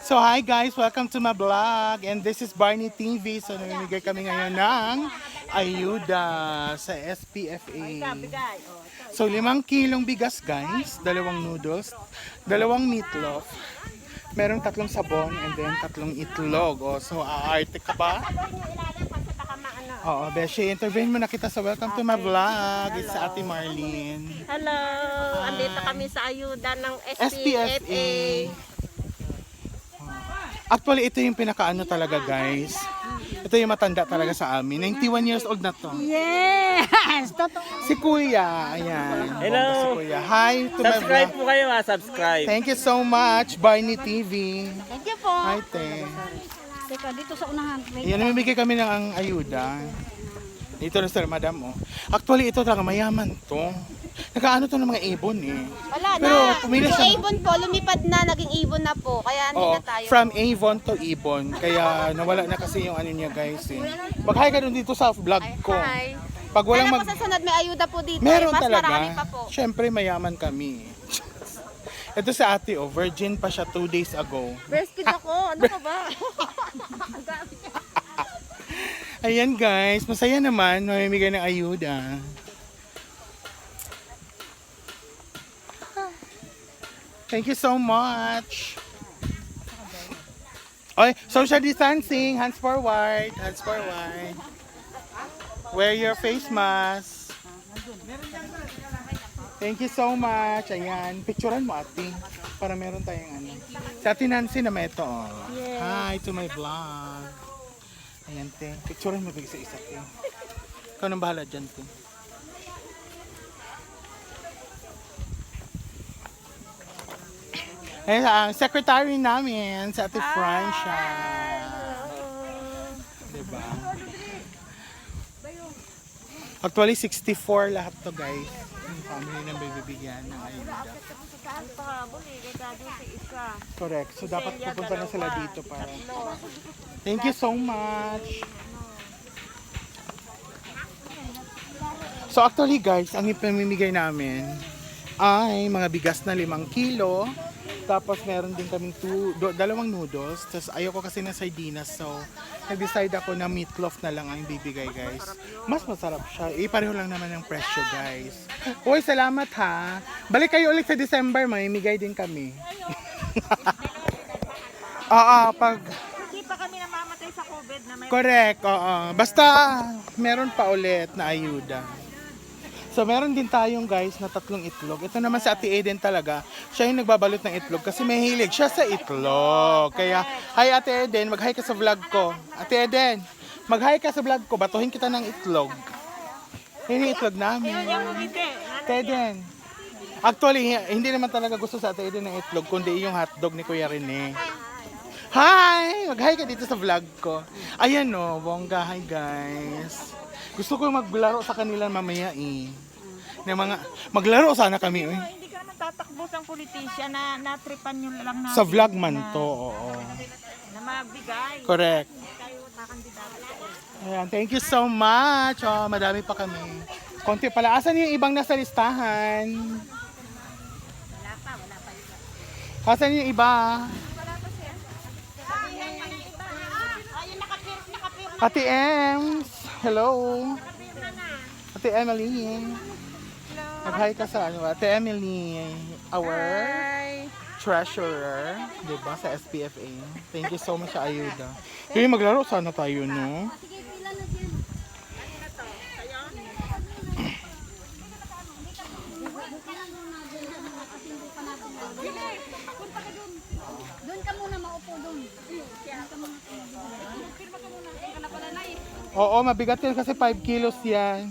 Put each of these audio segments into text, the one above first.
So hi guys, welcome to my vlog and this is Barney TV. So namimigay kami ngayon ng ayuda sa SPFA. So limang kilong bigas guys, dalawang noodles, dalawang meatloaf, merong tatlong sabon and then tatlong itlog. Oh, so aarte ka ba? Oo, Beshi, intervene mo na kita sa welcome to my vlog. It's Ate Marlene. Hello! Andito kami sa ayuda ng SPFA. SPFA. Actually, ito yung pinakaano talaga, guys. Ito yung matanda talaga sa amin. 91 years old na to. Yes! Totoo. Si Kuya, ayan. Hello. Si Kuya. Hi to my Subscribe vlog. po kayo ha, subscribe. Thank you so much, Barney TV. Thank you po. Hi, te. Teka, dito sa unahan. Wait. Ayan, namimigay kami ng ang ayuda. Dito na sir, madam, oh. Actually, ito talaga mayaman to. Nakaano to ng mga ibon, eh. Wala Pero na. pumili Yung siya- Avon po, lumipad na, naging Avon na po. Kaya hindi Oo, na tayo. from Avon to Ibon. Kaya nawala na kasi yung ano niya, guys, eh. Mag-hi ka dun dito sa vlog ko. Hi. Pag walang Sana mag... po sa sunod may ayuda po dito. Meron Mas talaga. marami pa po. Siyempre, mayaman kami. Ito sa ate, oh, virgin pa siya two days ago. Breastfeed ako. Ano ka ba? Ayan guys, masaya naman, mamimigay ng ayuda. Thank you so much. Oy, social distancing, hands forward, hands forward. Wear your face mask. Thank you so much. Ayan, picturean mo ate para meron tayong ano. Sa ate Nancy naman ito. Oh. Hi to my vlog. Ayan, te. Picturean mo sa isa, te. Ikaw nang bahala dyan, te. Ayan, ang secretary namin, sa ate Francia. Diba? Actually, 64 lahat to, guys. Yung family na bibigyan ng ayuda. Correct. So, dapat pupunta na sila dito para... Thank you so much. So actually guys, ang ipamimigay namin ay mga bigas na limang kilo. Tapos meron din kaming two, do, dalawang noodles. Tapos ayoko kasi ng sardinas. So nag-decide ako na meatloaf na lang ang bibigay guys. Mas masarap siya. Eh pareho lang naman ang presyo guys. Uy, salamat ha. Balik kayo ulit sa December. Mamimigay din kami. Oo, pag... Hindi pa kami namamatay sa COVID na may Correct, oo. Basta meron pa ulit na ayuda. So meron din tayong guys na tatlong itlog. Ito naman sa Ate Eden talaga. Siya yung nagbabalot ng itlog kasi may hilig siya sa itlog. Kaya, hi Ate Eden, mag-hi ka sa vlog ko. Ate Eden, mag-hi ka sa vlog ko. Batuhin kita ng itlog. Yun yung itlog namin. Ate Eden. Actually, hindi naman talaga gusto sa Ate Eden ng itlog, kundi yung hotdog ni Kuya Rene. Hi! Mag-hi ka dito sa vlog ko. Ayan no, bongga. Hi guys. Gusto ko maglaro sa kanila mamaya eh. Na mga, maglaro sana kami eh. Hindi ka naman tatakbo sa politisyan na natripan nyo lang na Sa vlog man to, oo. na magbigay. Correct. Tayo kakandidato. Ayan, thank you so much. Oh, madami pa kami. Konti pala. Asan yung ibang nasa listahan? Asan yung iba? Ate Ems. Hello. Ate Emily. Nag-hi ka sa ano? Ate Emily. Our treasurer. Diba? Sa SPFA. Thank you so much sa ayuda. Kaya maglaro sana tayo, no? Doon ka muna maupo doon. Oo, mabigat yan kasi 5 kilos yan.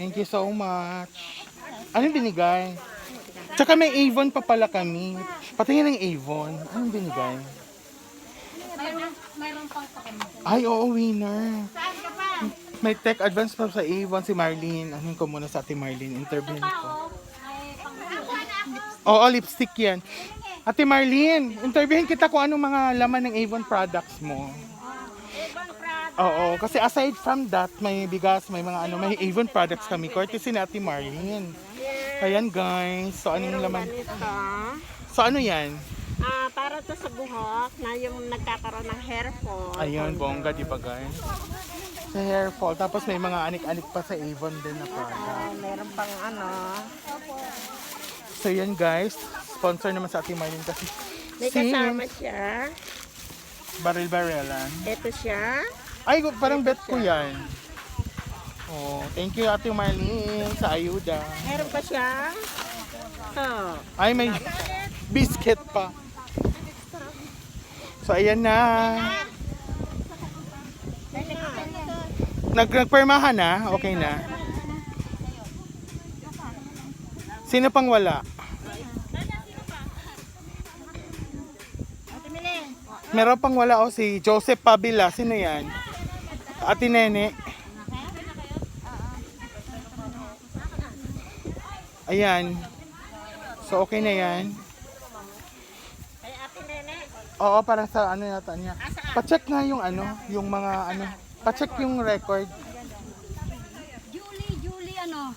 Thank you so much. Anong binigay? Tsaka may Avon pa pala kami. Patingin ng Avon. Anong binigay? Mayroon, mayroon pang pakemon. Ay, oo, winner. May tech advance pa sa Avon si Marlene. Ano ko muna sa ate Marlene? Interview ko. Oo, lipstick yan. Ate Marlene, interviewin kita kung anong mga laman ng Avon products mo. Oo, kasi aside from that, may bigas, may mga ano, may Avon products kami. Courtesy ni Ate Marlene. Ayan guys. So anong laman? So ano yan? Ah, para to sa buhok na yung nagkakaroon ng hair fall. Ayun, bongga di ba guys? Sa hair fall. Tapos may mga anik-anik pa sa Avon din na product. Ah, meron pang ano. So yan guys. Sponsor naman sa ating Marlene kasi. May kasama siya. Baril-barilan. Ito siya. Ay, parang bet ko yan. Oh, thank you Ate Marlene sa ayuda. Meron pa siya. Oh. Ay, may biscuit pa. So, ayan na. Nag nagpermahan na? Okay na. Sino pang wala? Meron pang wala o si Joseph Pabila. Sino yan? Ate Nene. Ayan. So, okay na yan. Kay Ate Nene. Oo, para sa ano yata niya. Pa-check nga yung ano, yung mga ano. Pa-check yung record. Julie, Julie, ano?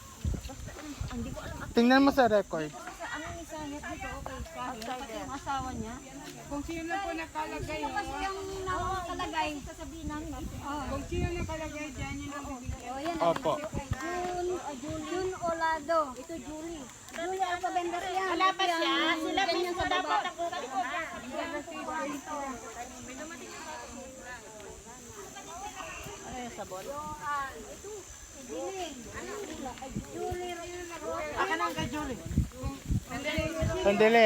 Tingnan mo sa record. Ano ni Sahit dito? Okay, Sahit. Yung asawa niya. Kung sino po nakalagay. Sino kasi yung nakalagay? Sasabihin namin. Kung sino nakalagay dyan, yun ang bibigyan. Yan. Opo. June Olado. Ito Julie. Julie Alpabender yan. Wala pa siya. Sila mismo sa baba. Dapat ang kukuha. Sandali.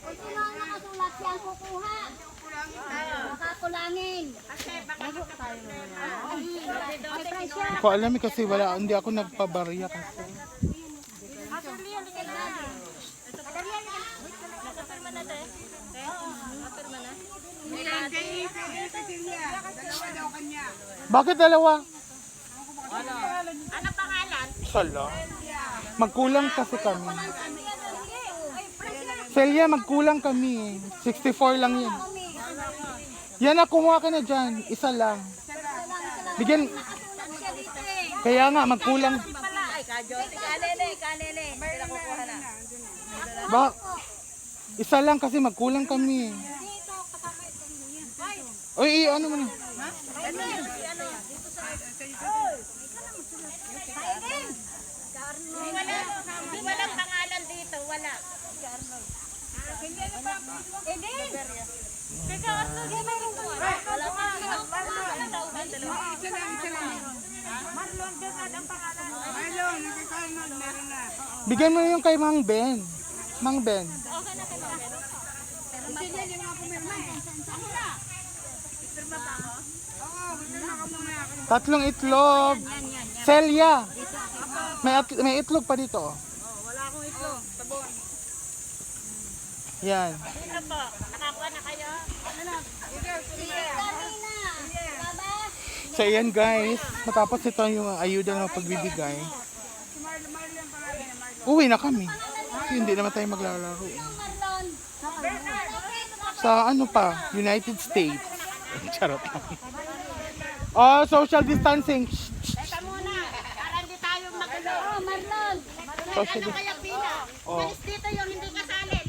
Kung sino ang nakasulat yan, kukuha. Makakulangin. May presyo. Ko alam eh, kasi wala, hindi ako nagpabarya kasi. Bakit dalawa? Ano pangalan? Sala. Magkulang kasi kami. Celia, magkulang kami. 64 lang yan. Yan na, kumuha ka na dyan. Isa lang. Bigyan. Kaya nga, magkulang. Kalele, kalele. Sila kukuha na. Ba? Isa lang kasi magkulang kami. Uy, ano mo na? Wala, walang pangalan dito. Wala. Bigyan mo na yung kay Mang Ben. Mang Ben. Tatlong itlog. Celia. May, may itlog pa dito. oh. Wala akong itlog. Sabon. Yan. Ito po. Nakakuha na kayo? So yan guys, matapos ito yung ayuda na pagbibigay. Uwi na kami. Hindi naman tayo maglalaro. Marlon. Sa ano pa? United States. Charot lang. Oh, social distancing. Teka muna. Para hindi tayo magulo. Oh, Marlon. Social Ano kaya pila? Oh. Malis dito yung hindi kasali.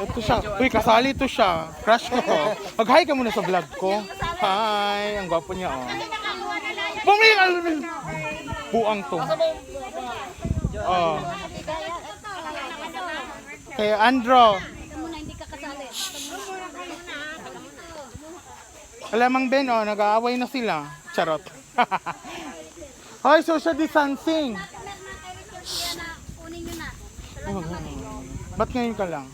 Ito siya. Uy, kasali to siya. Crush ko. Mag-hi ka muna sa vlog ko. Hi. Ang gwapo niya, oh. Bumili Buang to. Oh. Kaya Andro. Ka kasali. Alamang Ben, oh, nag-aaway na sila. Charot. Hoy, social distancing. Partner na kay Richard yan na kunin nyo na. Ba't ngayon ka lang?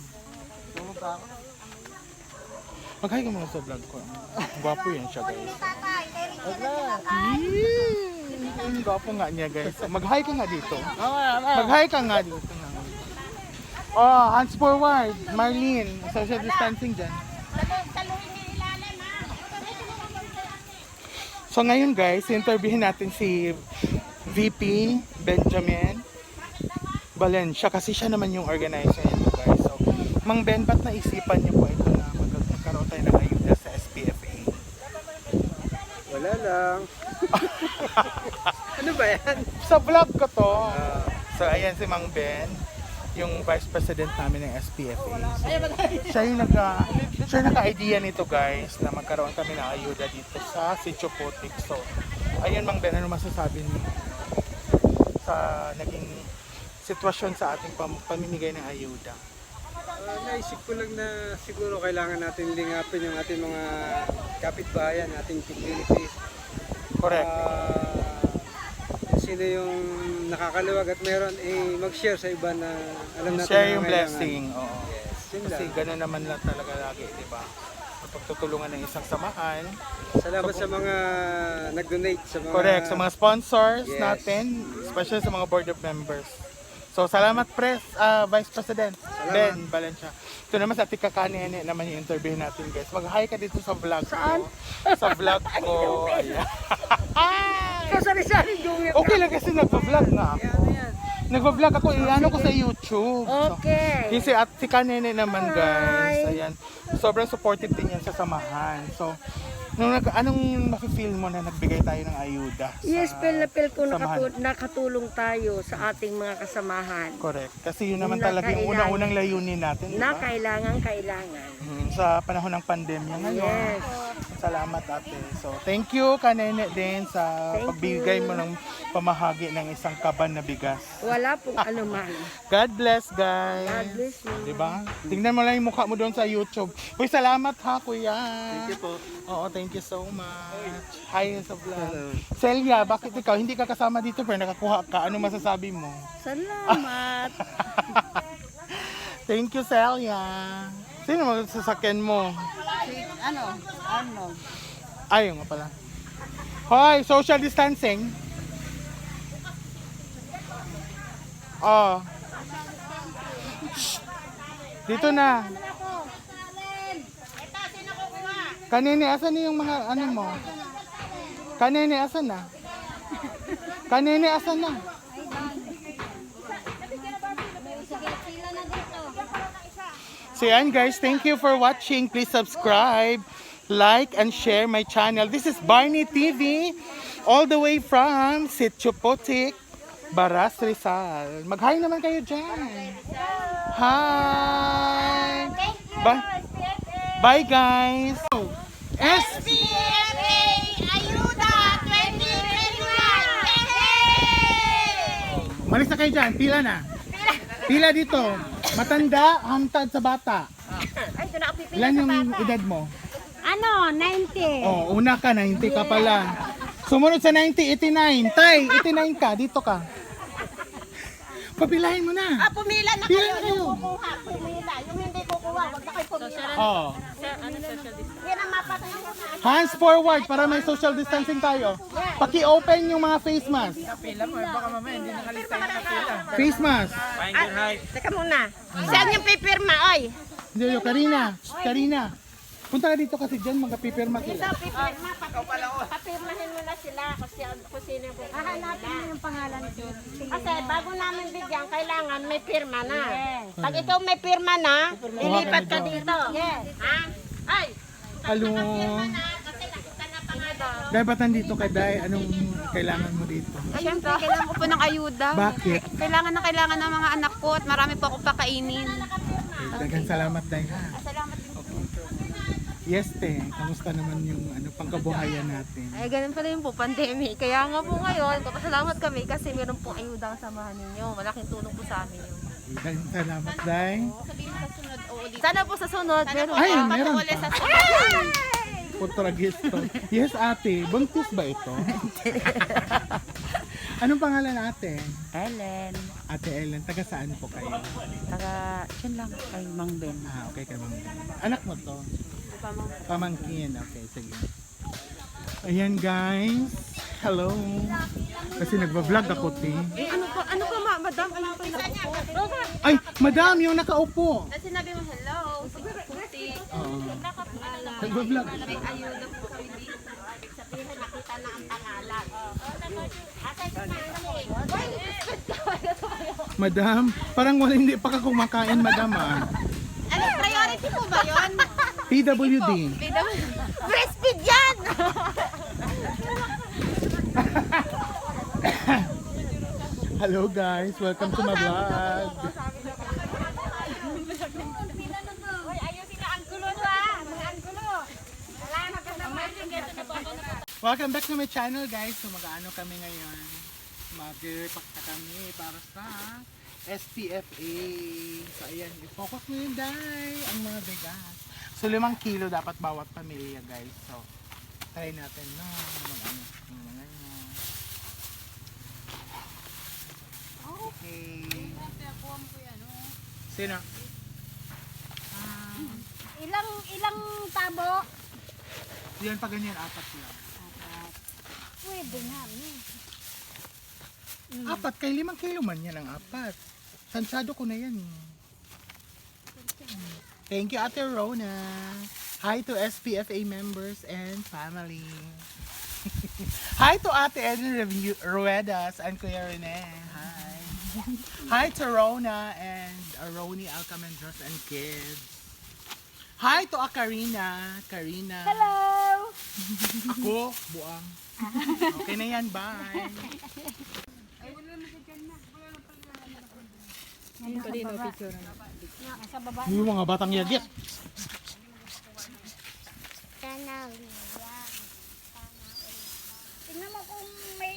Mag-hi ka muna sa vlog ko. Gwapo yan siya, guys. Yee! Ang gwapo nga niya, guys. Mag-hi ka nga dito. Mag-hi ka nga dito. Oh, hands forward. Marlene, social distancing dyan. So ngayon guys, interviewin natin si VP Benjamin Valencia kasi siya naman yung organizer nito guys. So, Mang Ben, ba't naisipan niyo po ito na mag- magkaroon tayo ng ayuda sa SPFA? Wala lang. ano ba yan? Sa vlog ko to. So, ayan si Mang Ben, yung Vice President namin ng SPFA. So, siya yung nagka, siya yung naka-idea nito guys, na magkaroon kami ng ayuda dito sa Sitio Putik. So, ayan Mang Ben, ano masasabi niyo sa naging sitwasyon sa ating pam- pamimigay ng ayuda? Ah, naisip ko lang na siguro kailangan natin lingapin yung ating mga kapitbahayan, ating communities. Correct. Kung sino yung nakakaluwag at meron, eh, mag-share sa iba na alam natin Share yung blessing. Oo. Yes, yun Kasi lang. gano'n naman lang talaga lagi, di ba? Pagtutulungan ng isang samahan. Salamat sa mga nag-donate sa mga... Correct. Sa mga sponsors Yes. natin, especially sa mga board of members. So, salamat Pres, ah, Vice President Ben Valencia. Ito naman sa Tika Kanene naman yung interview natin guys. Mag-hi ka dito sa vlog ko. Sa vlog ko. Ayan. Kasari-sari yung okay lang kasi nagpa-vlog nga ako. Nagpa-vlog ako, iano ko sa YouTube. So, Okay. Yung si at si Kanene naman guys, ayan. Sobrang supportive din yan sa samahan. So, nung nag, anong mafe-feel mo na nagbigay tayo ng ayuda? sa Yes, feel na feel ko samahan? nakatu- nakatulong tayo sa ating mga kasamahan Correct. Kasi yun naman Na talaga yung unang-unang layunin natin, di na ba? kailangan kailangan. Mm, sa panahon ng pandemya ngayon. Yes. Salamat ate. So, thank you Kanene din sa Thank pagbigay you. mo ng pamahagi ng isang kaban na bigas. Wala pong anuman. God bless guys. God bless you. Di ba? Tingnan mo lang yung mukha mo doon sa YouTube. Uy, salamat ha, kuya. Thank you po. Oo, thank you so much. Hi sa vlog. Celia, bakit ikaw hindi ka kasama dito pero nakakuha ka? Ano masasabi mo? Salamat. Thank you, Celia. Sino mo sasakyan mo? Ano? Ano? Ayun nga pala. Hoy, social distancing. Oh. Shh. Dito na. Kanini, asan na yung mga ano mo? Kanini, asan na? Kanini, asan na? So yan guys, thank you for watching. Please subscribe, like, and share my channel. This is Barney TV, all the way from Sitio Potik, Baras Rizal. Mag-hi naman kayo dyan. Hi! Bye, Bye guys! SPFA Ayuda 2021! Malis na kayo dyan. Pila na. Pila dito. Matanda, hantad sa bata. Ay, na ako pipili. Ilan yung edad mo? Ano? 90. Oh, una ka, 90 ka pala. Sumunod sa 90, 89. Tay, 89 ka, dito ka. Papilahin mo na. Ah, pumila na Pila kayo na yung kayo. kukuha. Pumila. Yung hindi kukuha, wag na kayo pumila. Oh. Mapatay ko na. Hands forward para may social distancing tayo. Paki-open yung mga face mask. Face mask. Ah, teka muna. Saan yung pipirma, oy? Hindi, Karina. Karina. Punta ka dito kasi dyan, magpipirma Ito, sila. pipirma. Papirmahin mo na sila kasi kung sino yung. Hahanapin mo yung pangalan Kasi bago namin bigyan, kailangan may pirma na. Pag ikaw may pirma na, ilipat ka dito. Yes. Ha? Ay, pangalan. Dahil ba't nandito ka, Day? Anong kailangan mo dito? Siyempre, kailangan ko po ng ayuda. Bakit? Kailangan na kailangan ng mga anak ko at marami po akong pakainin. Dagang salamat, Day. Ha? Salamat. Yes, te. Kamusta naman yung ano, pangkabuhayan natin? Ay, ganun pala yung po, pandemic. Kaya nga po ngayon, papasalamat kami kasi meron pong ayuda ang samahan ninyo. Malaking tulong po sa amin yun. Dagang salamat, Day. Sana po sa sunod, meron Ay, pa. meron pa. sa sunod. Portragisto. Yes, ate. Buntis ba ito? Anong pangalan ate? Ellen, Ate Ellen, taga saan po kayo? taga, dyan lang kay Mang Ben. Ah, okay kay Ma'am. Anak mo to? Pamangkin. Okay, sige. Ayan guys. Hello. Kasi nagba-vlog ako, te. Eh, ano pa, ano pa, ma, madam, ano pa yung nakaupo? Ay, madam, yung nakaupo. Tapos sinabi mo, hello, puti. Oo. Nagba-vlog. May ayuda po kami dito. Sabihin, nakita na ang pangalan. Madam, parang wala hindi pa ka kumakain, madam ah. Ano, priority po ba yun? PWD. Breastfeed yan! Hello guys, welcome to my vlog. Welcome back to my channel guys. So mag-ano kami ngayon. Mag-pakta kami para sa SPFA. So ayan, i-focus mo yun dahil ang mga bigas. So limang kilo dapat bawat pamilya guys. So try natin no. Mag-ano. mga yun. Okay. Sino? Ilang, ilang tabo? Yan pa ganyan, apat lang. Pwede nga, me. Apat, kay limang kilo man yan ang apat. Sansado ko na yan. eh. Thank you, Ate Rona. Hi to SPFA members and family. Hi to Ate Revu- Ruedas and Kuya Rene. Hi. Hi to Rona and Aroni Alcamendros and kids. Hi to Akarina. Karina. Hello! Ako, buang. Okay na yan, bye. Nasa baba. Yung mga batang yagit. Tingnan mo kung may